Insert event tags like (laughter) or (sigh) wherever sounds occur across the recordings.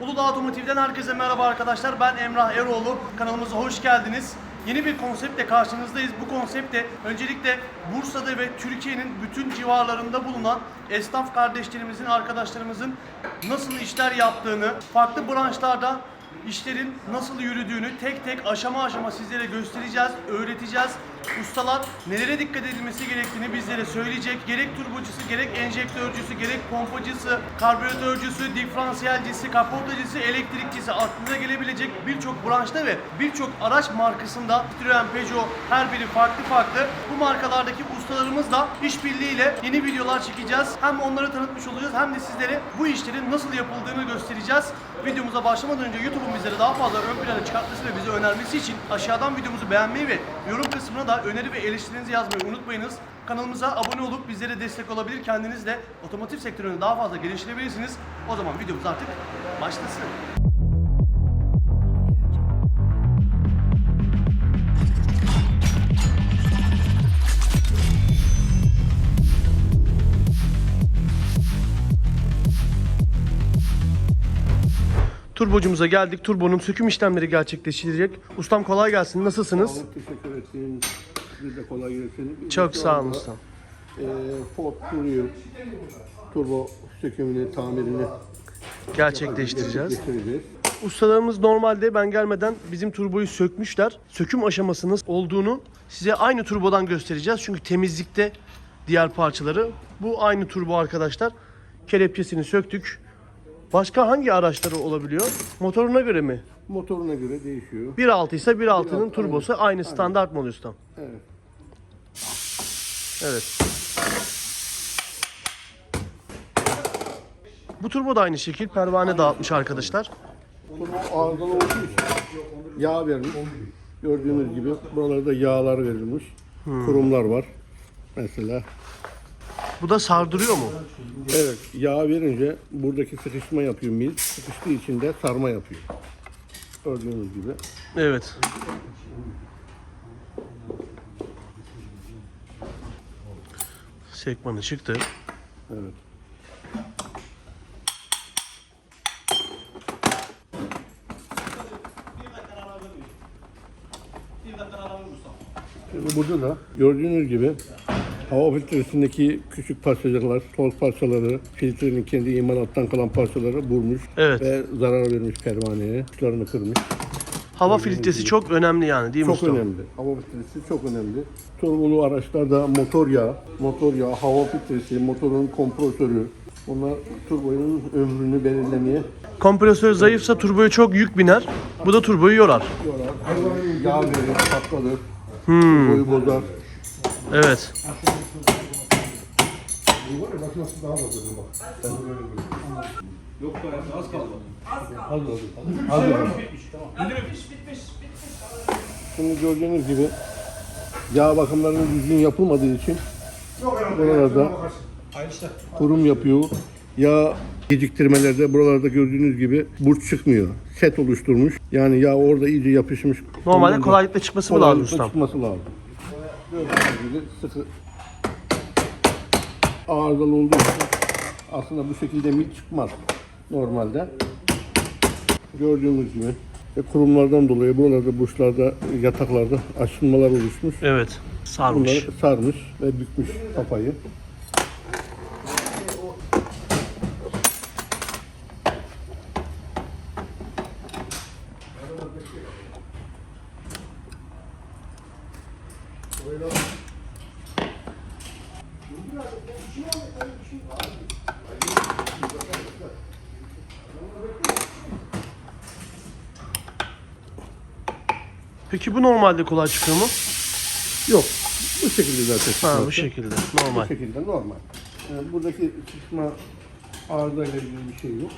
Uludağ Otomotiv'den herkese merhaba arkadaşlar. Ben Emrah Eroğlu. Kanalımıza hoş geldiniz. Yeni bir konseptle karşınızdayız. Bu konsepte öncelikle Bursa'da ve Türkiye'nin bütün civarlarında bulunan esnaf kardeşlerimizin, arkadaşlarımızın nasıl işler yaptığını, farklı branşlarda işlerin nasıl yürüdüğünü tek tek aşama aşama sizlere göstereceğiz, öğreteceğiz. Ustalar nelere dikkat edilmesi gerektiğini bizlere söyleyecek. Gerek turbocusu, gerek enjektörcüsü, gerek pompacısı, karbüratörcüsü, diferansiyelcisi, kaportacısı, elektrikçisi aklına gelebilecek birçok branşta ve birçok araç markasında Citroen, Peugeot her biri farklı farklı. Bu markalardaki ustalarımızla işbirliğiyle yeni videolar çekeceğiz. Hem onları tanıtmış olacağız hem de sizlere bu işlerin nasıl yapıldığını göstereceğiz. Videomuza başlamadan önce YouTube'un bizlere daha fazla ön plana çıkartması ve bizi önermesi için aşağıdan videomuzu beğenmeyi ve yorum kısmına da öneri ve eleştirinizi yazmayı unutmayınız. Kanalımıza abone olup bizlere destek olabilir. Kendiniz de otomotiv sektörünü daha fazla geliştirebilirsiniz. O zaman videomuz artık başlasın. Turbocumuza geldik. Turbonun söküm işlemleri gerçekleştirecek. Ustam kolay gelsin. Nasılsınız? Sağ olun, teşekkür ettim. Size de kolay gelsin. Çok şu sağ olun anda, ustam. E, Ford Courier turbo sökümünü, tamirini Gerçekleştireceğiz. getireceğiz. Ustalarımız normalde ben gelmeden bizim turboyu sökmüşler. Söküm aşamasının olduğunu size aynı turbodan göstereceğiz. Çünkü temizlikte diğer parçaları. Bu aynı turbo arkadaşlar. Kelepçesini söktük. Başka hangi araçları olabiliyor? Motoruna göre mi? Motoruna göre değişiyor. 1.6 ise 1.6'nın 1.6, turbosu aynı standart mı oluyor ustam? Evet. Evet. Bu turbo da aynı şekil pervane dağıtmış arkadaşlar. Turbo arızalı olduğu için yağ vermiş. Gördüğünüz gibi buralarda yağlar verilmiş. Hmm. Kurumlar var. Mesela Bu da sardırıyor mu? evet yağ verince buradaki sıkışma yapıyor mil. Sıkıştığı için de sarma yapıyor. Gördüğünüz gibi. Evet. Sekmanı çıktı. Evet. Şimdi burada da gördüğünüz gibi hava filtresindeki küçük parçacıklar, toz parçaları, filtrenin kendi imalattan kalan parçaları vurmuş Evet. ve zarar vermiş pervaneye, uçlarını kırmış. Hava filtresi çok önemli yani değil mi Çok ustam? önemli. Hava filtresi çok önemli. Turbolu araçlarda motor yağı, motor yağı, hava filtresi, motorun kompresörü, bunlar turboyun ömrünü belirlemeye Kompresör zayıfsa turboya çok yük biner. Bu da turboyu yorar. diyorlar. Yağ verir, patladır, turboyu bozar. Evet. Şimdi gördüğünüz gibi yağ bakımlarının düzgün yapılmadığı için buralarda kurum yapıyor. Yağ geciktirmelerde buralarda gördüğünüz gibi burç çıkmıyor. Set oluşturmuş. Yani yağ orada iyice yapışmış. Normalde da kolaylıkla çıkması mı lazım kolaylıkla çıkması lazım. Gördüğünüz gibi sıkı arızalı olduğu için aslında bu şekilde mil çıkmaz normalde. Gördüğünüz gibi ve kurumlardan dolayı buralarda burçlarda yataklarda aşınmalar oluşmuş. Evet. Sarmış. Bunları sarmış ve bükmüş kafayı. Peki bu normalde kolay çıkıyor mu? Yok. Bu şekilde zaten. Ha bu şekilde. Bu Normal. şekilde normal. Yani buradaki çıkma arızayla ilgili bir şey yok.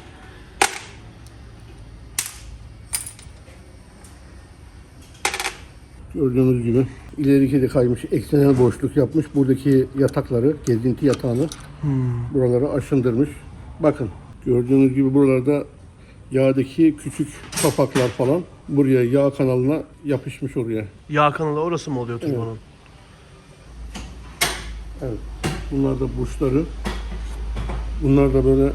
Gördüğünüz gibi ileriki de kaymış, eksenel boşluk yapmış. Buradaki yatakları, gezinti yatağını buralara aşındırmış. Bakın gördüğünüz gibi buralarda yağdaki küçük kapaklar falan buraya yağ kanalına yapışmış oraya. Yağ kanalı orası mı oluyor turbonun? Evet. Bunlar da burçları. Bunlar da böyle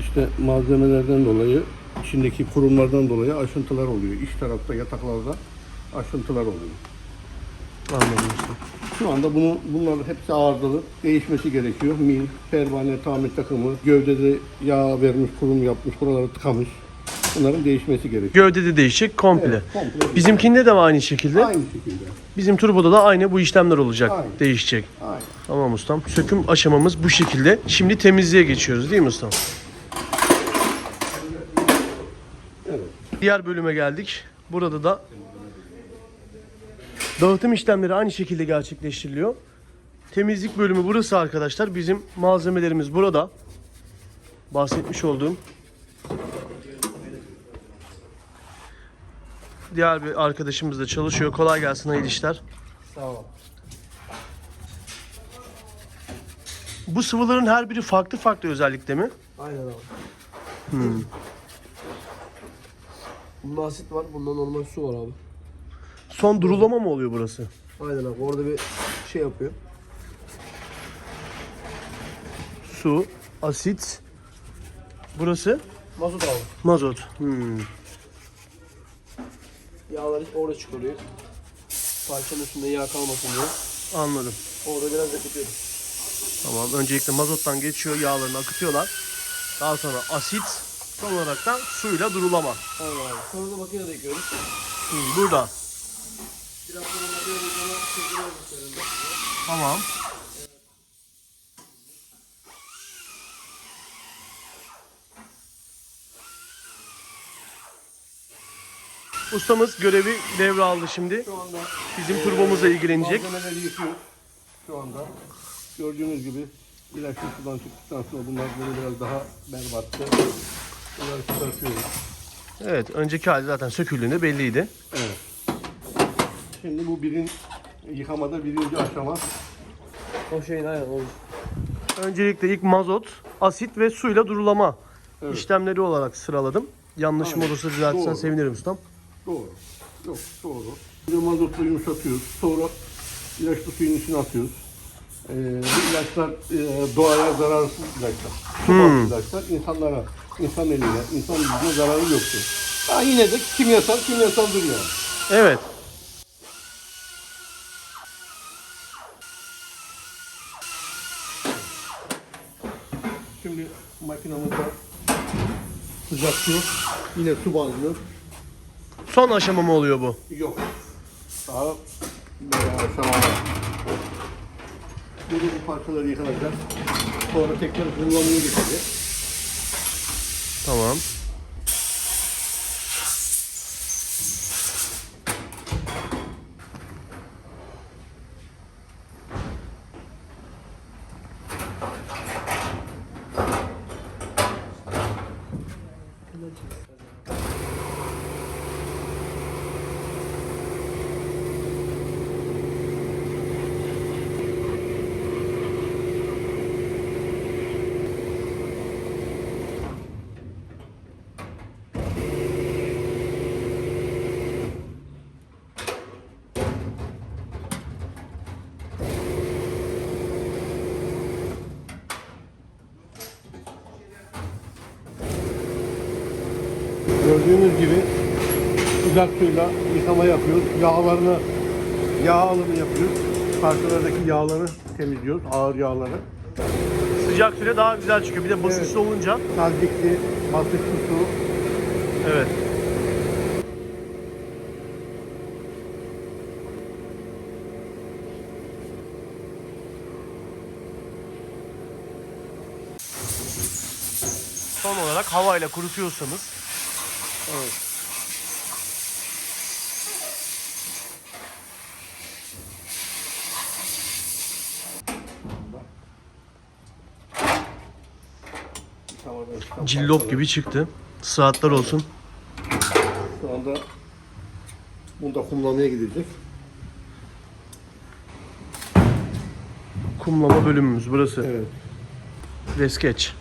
işte malzemelerden dolayı içindeki kurumlardan dolayı aşıntılar oluyor. İç tarafta yataklarda aşıntılar oluyor. Anladım. Şu anda bunu, bunların hepsi arızalı. Değişmesi gerekiyor. Mil, pervane, tamir takımı, gövdede yağ vermiş, kurum yapmış, buraları tıkamış. Bunların değişmesi gerekiyor. Gövde de değişecek komple. Evet, komple. Bizimkinde de mi aynı şekilde? Aynı şekilde. Bizim turboda da aynı bu işlemler olacak. Aynen. Değişecek. Aynen. Tamam ustam. Söküm aşamamız bu şekilde. Şimdi temizliğe geçiyoruz değil mi ustam? Evet. Diğer bölüme geldik. Burada da dağıtım işlemleri aynı şekilde gerçekleştiriliyor. Temizlik bölümü burası arkadaşlar. Bizim malzemelerimiz burada. Bahsetmiş olduğum. Diğer bir arkadaşımız da çalışıyor. Kolay gelsin hayırlı işler. Sağ ol. Bu sıvıların her biri farklı farklı özellikte mi? Aynen abi. Hmm. Bunda asit var, bunda normal su var abi. Son durulama mı oluyor burası? Aynen abi, orada bir şey yapıyor. Su, asit. Burası Mazot abi. mazot. Hmm. Yağları orada çıkarıyor. Parçanın üstünde yağ kalmasın diye. Anladım. Orada biraz yakıtıyoruz. Tamam. Öncelikle mazottan geçiyor, yağlarını akıtıyorlar. Daha sonra asit, son olarak da suyla durulama. Aynen abi. Sonra da makinede yıkıyoruz. Hmm, burada. Biraz sonra makinede üzerinde. Tamam. Ustamız görevi devraldı şimdi. Şu anda Bizim turbomuzla ilgilenecek. malzemeleri yıkıyoruz. Şu anda gördüğünüz gibi ilaçlı sudan çıktıktan sonra bunlar böyle biraz daha berbattı. Bunları çıkartıyoruz. Evet, önceki hali zaten söküldüğünde belliydi. Evet. Şimdi bu birin yıkamada birinci aşama. O şeyin aynen o. Öncelikle ilk mazot, asit ve suyla durulama Evet. işlemleri olarak sıraladım. Yanlışım Aynen. olursa düzeltirsen Doğru. sevinirim ustam. Doğru. Yok doğru. De mazotla yumuşatıyoruz. Sonra ilaçlı suyun içine atıyoruz. Ee, bu ilaçlar e, doğaya zararsız ilaçlar. Su Hmm. ilaçlar insanlara, insan eline, insan vücuduna zararı yoktur. Ha, yine de kimyasal kimyasaldır yani. Evet. Şimdi makinamızda sıcak su, yine su bazlı. Son aşama mı oluyor bu? Yok. Daha böyle. Burada bu parçaları yıkanacak. Sonra tekrar kullanmaya geçecek. Tamam. Gördüğünüz gibi sıcak suyla yıkama yapıyoruz. Yağlarını, yağ alımı yapıyoruz. Parçalardaki yağları temizliyoruz, ağır yağları. Sıcak süre daha güzel çıkıyor. Bir de basınçlı olunca. Tazikli, basınçlı su. Evet. Son olarak havayla kurutuyorsanız Evet. cillop gibi çıktı. Saatler olsun. Şu anda bunda kumlamaya gidecek. Kumlama bölümümüz burası. Evet. Reskeç.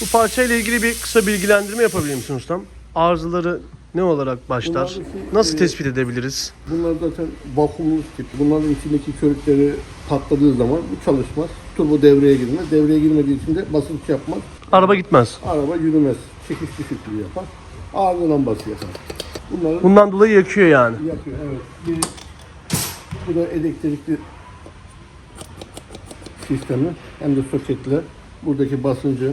Bu parçayla ilgili bir kısa bilgilendirme yapabilir misin ustam? Arızaları Ne olarak başlar? Bunlardaki, Nasıl tespit edebiliriz? Bunlar zaten vakumlu tip. Bunların içindeki körükleri patladığı zaman bu çalışmaz. Turbo devreye girmez. Devreye girmediği için de basınç yapmaz. Araba gitmez. Araba yürümez. Çekiş düşüklüğü yapar. Ağzı lambası yakar. Bunları Bundan dolayı yakıyor yani. yapıyor. Evet. Bir, bu da elektrikli sistemi. Hem de soketler. Buradaki basıncı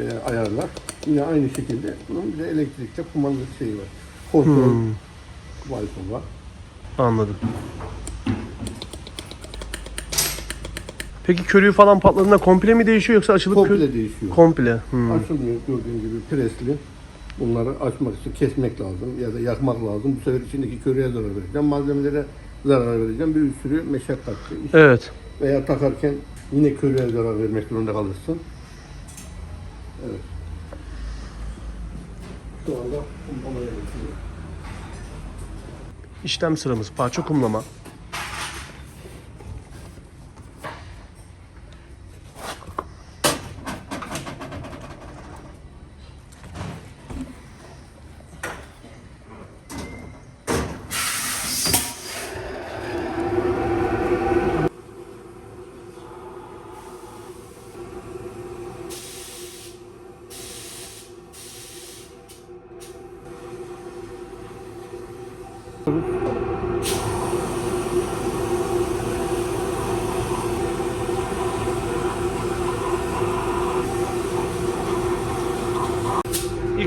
e, ayarlar. Yine aynı şekilde bunun bir de elektrikte kumanda şeyi var. Kontrol Hmm. Var. Anladım. Peki körüğü falan patladığında komple mi değişiyor yoksa açılıp kö- Komple değişiyor. komple. Hmm. Açılmıyor gördüğün gibi presli. Bunları açmak için kesmek lazım ya da yakmak lazım. Bu sefer içindeki köreye zarar vereceğim. Malzemelere zarar vereceğim. Bir sürü meşakkatli iş. Evet. Veya takarken yine köreye zarar vermek zorunda kalırsın. Evet. Şu anda kumlamaya geçiyor. İşlem sıramız parça kumlama.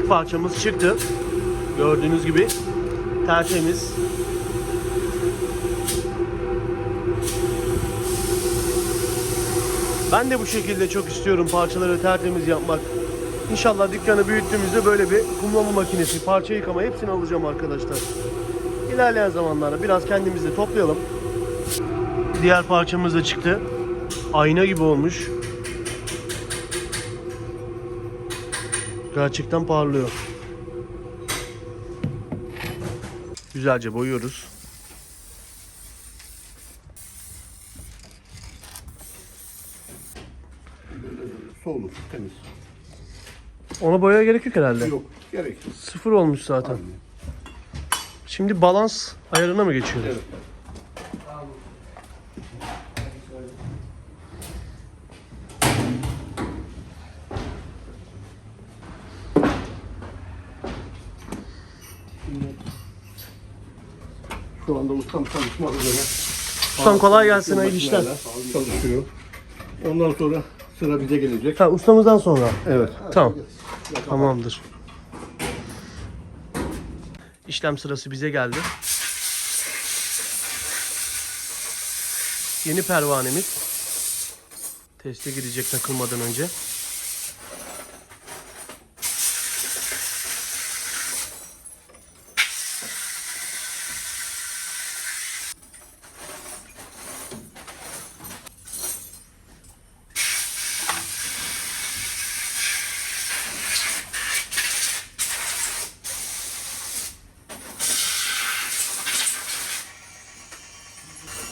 Parçamız çıktı. Gördüğünüz gibi tertemiz. Ben de bu şekilde çok istiyorum parçaları tertemiz yapmak. İnşallah dükkanı büyüttüğümüzde böyle bir kumlama makinesi, parça yıkama hepsini alacağım arkadaşlar. İlerleyen zamanlarda biraz kendimizi toplayalım. Diğer parçamız da çıktı. Ayna gibi olmuş. Gerçekten parlıyor. Güzelce boyuyoruz. Soğuk, temiz. Ona boyaya gerek yok herhalde. Yok, gerek yok. Sıfır olmuş zaten. Şimdi balans ayarına mı geçiyoruz? Evet. Şu anda ustam çalışmak üzere. Ustam kolay gelsin, hayırlı işler. Çalışıyor. Ondan sonra sıra bize gelecek. Ha, ustamızdan sonra. Evet. Tamam. Tamamdır. İşlem sırası bize geldi. Yeni pervanemiz. Teste girecek takılmadan önce.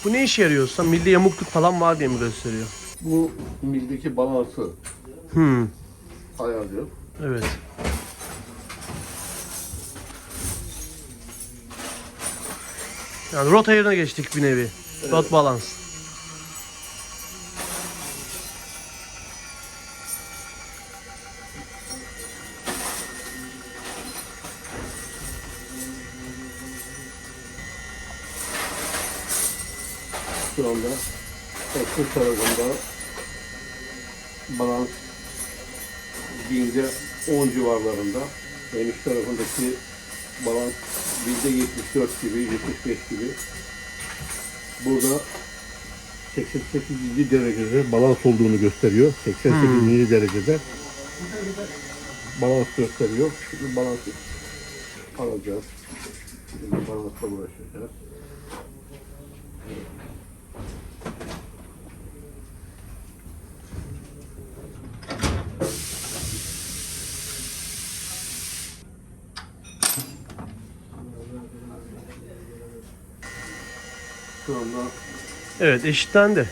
Bu ne işe yarıyor usta? Milli yamukluk falan var diye mi gösteriyor? Bu mildeki balansı Hmm. ayarlıyor. Evet. Yani rot ayarına geçtik bir nevi. Rot balans. Ekmek tarafında balans binde 10 civarlarında. En üst tarafındaki balans binde 74 gibi, 75 gibi. Burada 88. derecede balans olduğunu gösteriyor. 88. derecede balans gösteriyor. Şimdi balansı alacağız. Şimdi balansla uğraşacağız. Evet eşitlendi.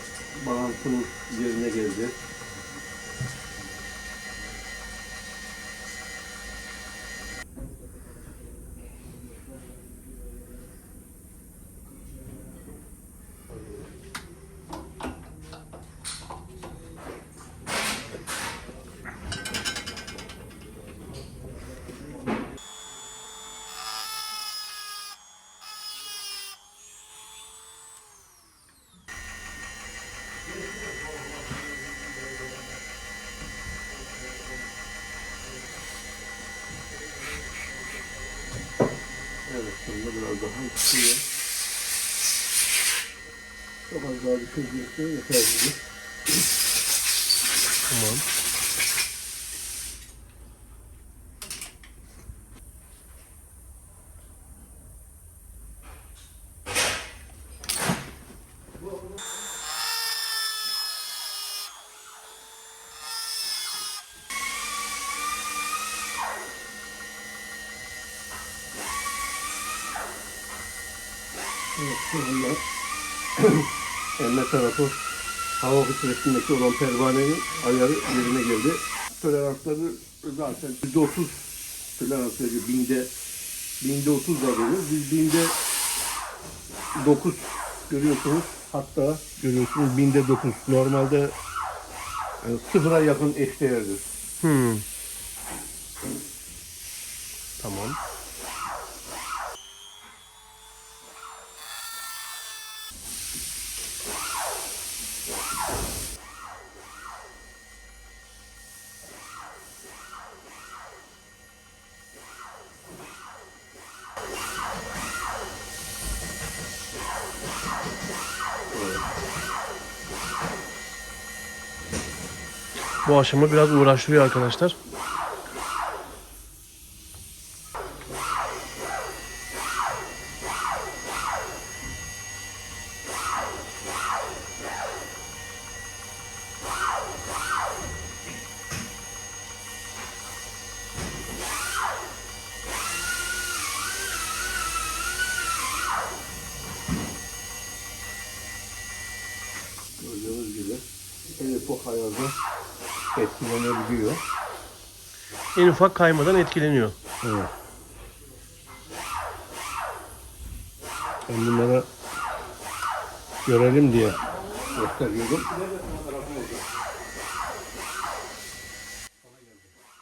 Üstüne. Çok az daha düşürecekse yeter gibi. Tamam. Evet, şurada emme tarafı hava filtresindeki olan pervanenin ayarı yerine geldi. Toleransları zaten %30 tolerans veriyor. Binde, binde 30 da veriyor. Biz binde 9 görüyorsunuz. Hatta görüyorsunuz binde 9. Normalde e, sıfıra yakın eşdeğerdir. Hmm. Tamam. Aşama biraz uğraştırıyor arkadaşlar. Etkilenebiliyor. En ufak kaymadan etkileniyor. Evet. Ben bunlara görelim diye gösteriyorum.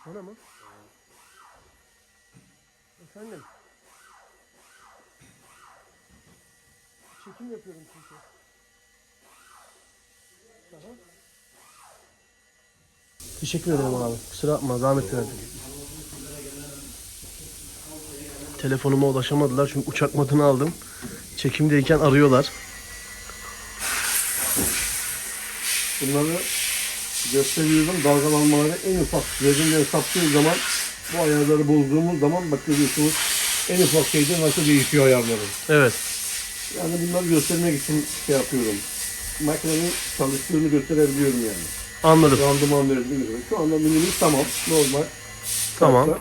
Bana mı? Efendim? Çekim yapıyorum çünkü. Daha. Teşekkür ederim abi. Kusura bakma zahmet verdim. Telefonuma ulaşamadılar çünkü uçak modunu aldım. Çekimdeyken arıyorlar. Bunları gösteriyorum. Dalgalanmaları en ufak gözümle saptığı zaman bu ayarları bozduğumuz zaman bak görüyorsunuz en ufak şeyde nasıl değişiyor ayarları. Evet. Yani bunları göstermek için şey yapıyorum. Makinenin çalıştığını gösterebiliyorum yani. Anladım. Randıman göre. Şu anda minimiz tamam. Normal. Tamam. Hatta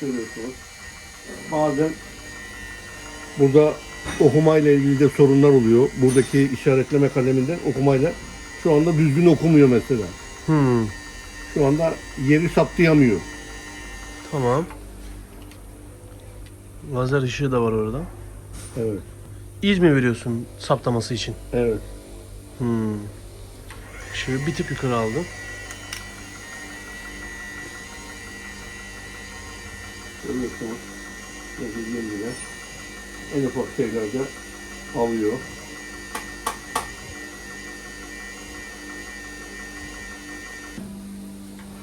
Görüyorsunuz. Bazen burada okumayla ilgili de sorunlar oluyor. Buradaki işaretleme kaleminden okumayla şu anda düzgün okumuyor mesela. Hmm. Şu anda yeri saptayamıyor. Tamam. Lazer ışığı da var orada. Evet. İz mi veriyorsun saptaması için? Evet. Hmm. Şöyle bir tık yukarı aldım. Dediğim gibi en ufak şeylerde alıyor.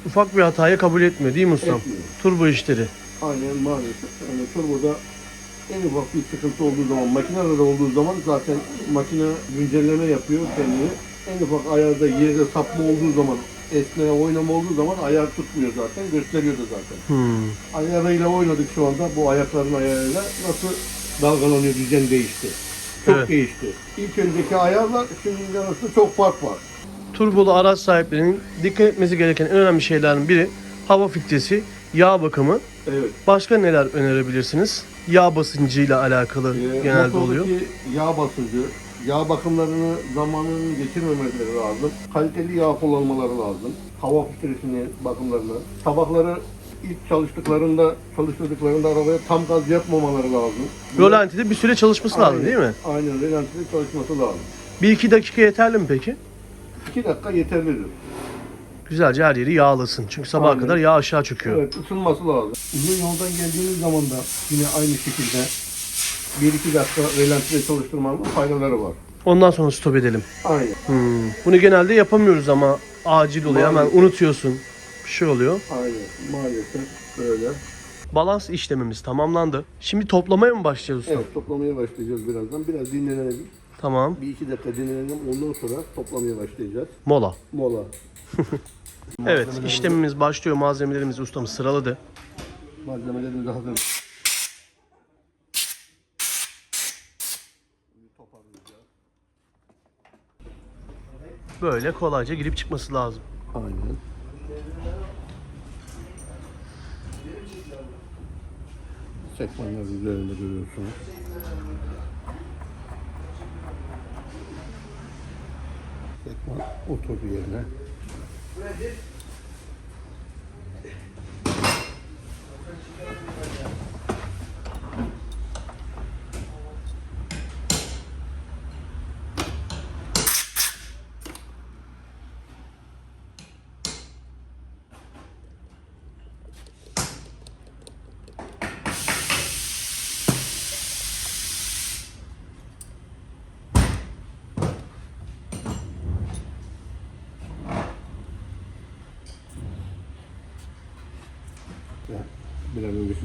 Ufak bir hatayı kabul etmiyor değil mi ustam? Etmiyor. Turbo işleri. Aynen maalesef. Yani turboda en ufak bir sıkıntı olduğu zaman, makinede olduğu zaman zaten makine güncelleme yapıyor kendini. En ufak ayarda yerde sapma olduğu zaman, esneye oynama olduğu zaman ayar tutmuyor zaten, gösteriyordu zaten. Hmm. Ayarıyla oynadık şu anda, bu ayakların ayarıyla nasıl dalgalanıyor, düzen değişti. Çok Evet. değişti. İlk önceki ayarla şimdinin arasında çok fark var. Turbolu araç sahiplerinin dikkat etmesi gereken en önemli şeylerin biri hava filtresi, yağ bakımı. Evet. Başka neler önerebilirsiniz? Yağ basıncıyla alakalı Ee, genelde oluyor. yağ basıncı, yağ bakımlarını zamanını geçirmemeleri lazım. Kaliteli yağ kullanmaları lazım. Hava filtresinin bakımlarını. Sabahları ilk çalıştıklarında, çalıştırdıklarında arabaya tam gaz yapmamaları lazım. Rolantide bir süre çalışması lazım Aynen, değil mi? Aynen, relantide çalışması lazım. Bir iki dakika yeterli mi peki? 2 dakika yeterlidir. Güzelce her yeri yağlasın. Çünkü sabaha Aynen. kadar yağ aşağı çöküyor. Evet, ısınması lazım. Uzun yoldan geldiğiniz zaman da yine aynı şekilde 1-2 dakika relantide çalıştırmanın faydaları var. Ondan sonra stop edelim. Aynen. Hmm. Bunu genelde yapamıyoruz ama acil oluyor. Hemen Maalesef. unutuyorsun. Bir şey oluyor. Aynen. Maalesef böyle. Balans işlemimiz tamamlandı. Şimdi toplamaya mı başlayacağız usta? Evet toplamaya başlayacağız birazdan. Biraz dinlenelim. Tamam. Bir iki dakika dinlenelim. Ondan sonra toplamaya başlayacağız. Mola. Mola. (laughs) Evet işlemimiz başlıyor. Malzemelerimizi ustamız sıraladı. Malzemelerimiz hazır. Böyle kolayca girip çıkması lazım. Aynen. Sekmanlar üzerinde görüyorsunuz. Oturdu yerine.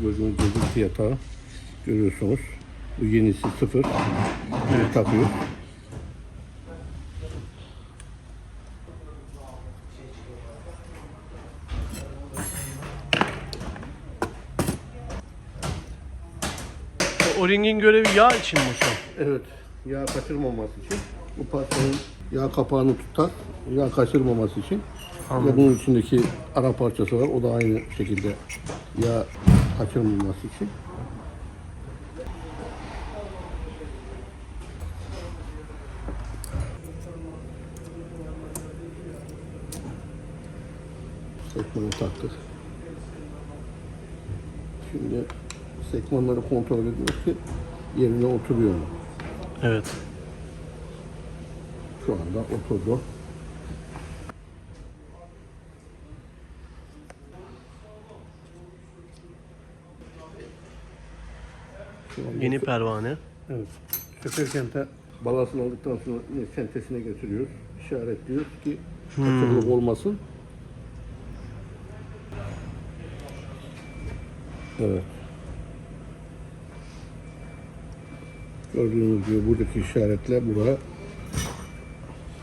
Gördüğünüz gibi yatağı görüyorsunuz. Bu yenisi sıfır. Bunu takıyor. O ringin görevi yağ için mi usta? Evet. Yağ kaçırmaması için. Bu parçanın yağ kapağını tutar. Yağ kaçırmaması için. Ve bunun içindeki ara parçası var. O da aynı şekilde yağ kaçırmaması için. Sekmanı taktık. Şimdi sekmanları kontrol ediyoruz ki yerine oturuyor mu? Evet. Şu anda oturdu. Şu Yeni pervane. Evet. Sökerken de balasını aldıktan sonra yine sentesine götürüyoruz. İşaretliyoruz ki kaçırılık olmasın. Evet. Gördüğünüz gibi buradaki işaretle buraya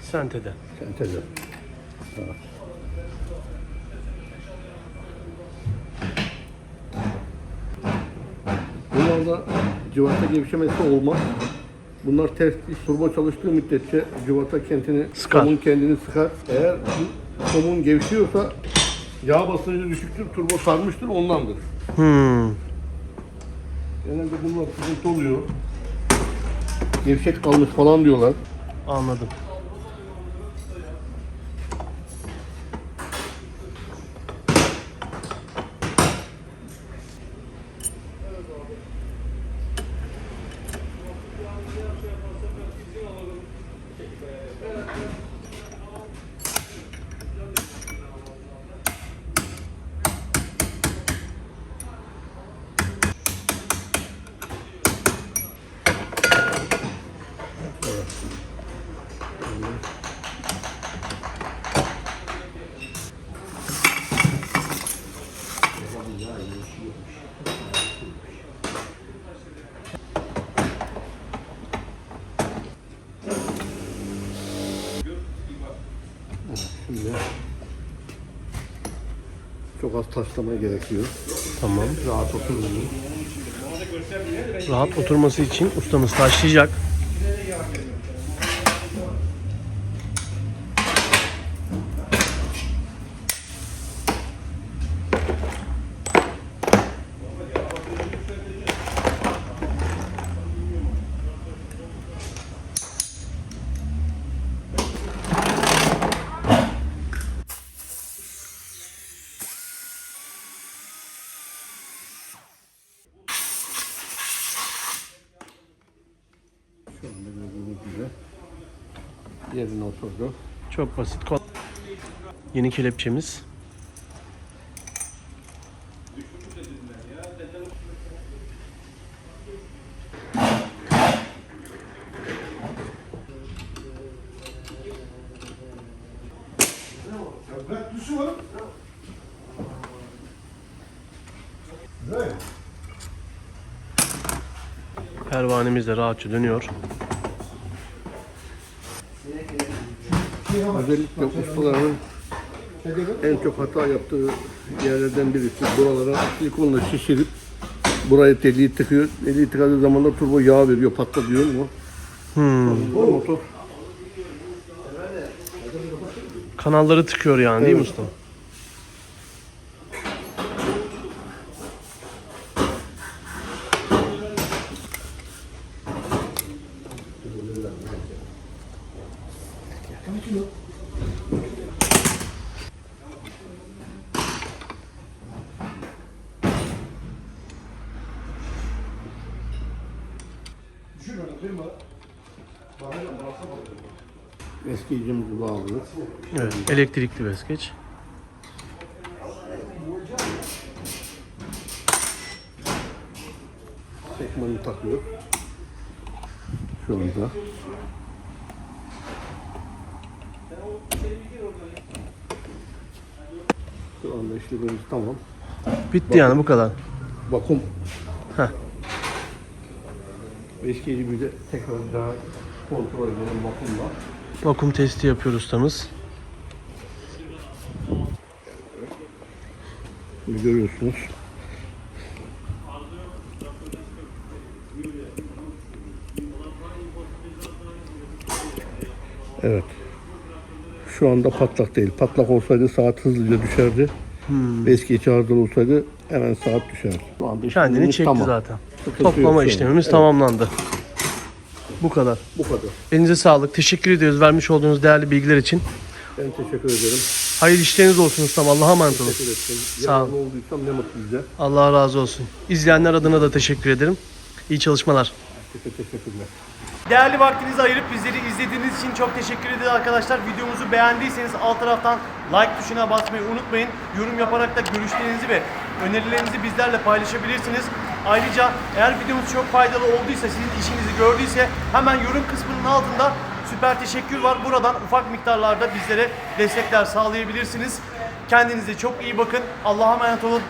Sentede. senteze. Evet. Bunlarda civata gevşemesi olmaz. Bunlar ters iş. Turbo çalıştığı müddetçe civata kendini, Sıkar. somun kendini sıkar. Eğer somun gevşiyorsa yağ basıncı düşüktür, turbo sarmıştır ondandır. Hmm. Genelde bunlar sıkıntı oluyor. Gevşek kalmış falan diyorlar. Anladım. Şimdi taşlamaya gerekiyor. Tamam. Rahat oturmuyor. Rahat oturması için ustamız taşlayacak. yerine oturdu. Çok basit. Yeni kelepçemiz. Pervanemiz de rahatça dönüyor. Özellikle ustaların en çok hata yaptığı yerlerden birisi buralara silikonla şişirip buraya deliği tıkıyor. Deliği tıkadığı zaman da turbo yağ veriyor, patlatıyor mu? Hmm. Bu motor Kanalları tıkıyor yani değil mi usta? Elektrikli beskeç. Sekmanı takıyor. Şu anda. Şu anda işlemimiz tamam. Bitti yani bu kadar. Vakum. Heh. Eskiyici bir de tekrar daha kontrol edelim vakumla. Vakum testi yapıyor ustamız. Bunu görüyorsunuz. Evet. Şu anda patlak değil. Patlak olsaydı saat hızlıca düşerdi. Eski içi arızalı olsaydı hemen saat. Şu anda Kendini çekti tamam. zaten. Sıkıntı Toplama işlemimiz Evet, tamamlandı. Bu kadar. Bu kadar. Elinize sağlık. Teşekkür ediyoruz vermiş olduğunuz değerli bilgiler için. Ben teşekkür ederim. Hayırlı işleriniz olsun ustam. Allah'a emanet olun. Teşekkür. Sağ ol. Yararlı olduysam ne mutlu bize. Allah razı olsun. İzleyenler adına da teşekkür ederim. İyi çalışmalar. Teşekkür, teşekkürler. Değerli vaktinizi ayırıp bizleri izlediğiniz için çok teşekkür ederiz arkadaşlar. Videomuzu beğendiyseniz alt taraftan like tuşuna basmayı unutmayın. Yorum yaparak da görüşlerinizi ve önerilerinizi bizlerle paylaşabilirsiniz. Ayrıca eğer videomuz çok faydalı olduysa, sizin işinizi gördüyse hemen yorum kısmının altında süper teşekkür var. Buradan ufak miktarlarda bizlere destekler sağlayabilirsiniz. Kendinize çok iyi bakın. Allah'a emanet olun.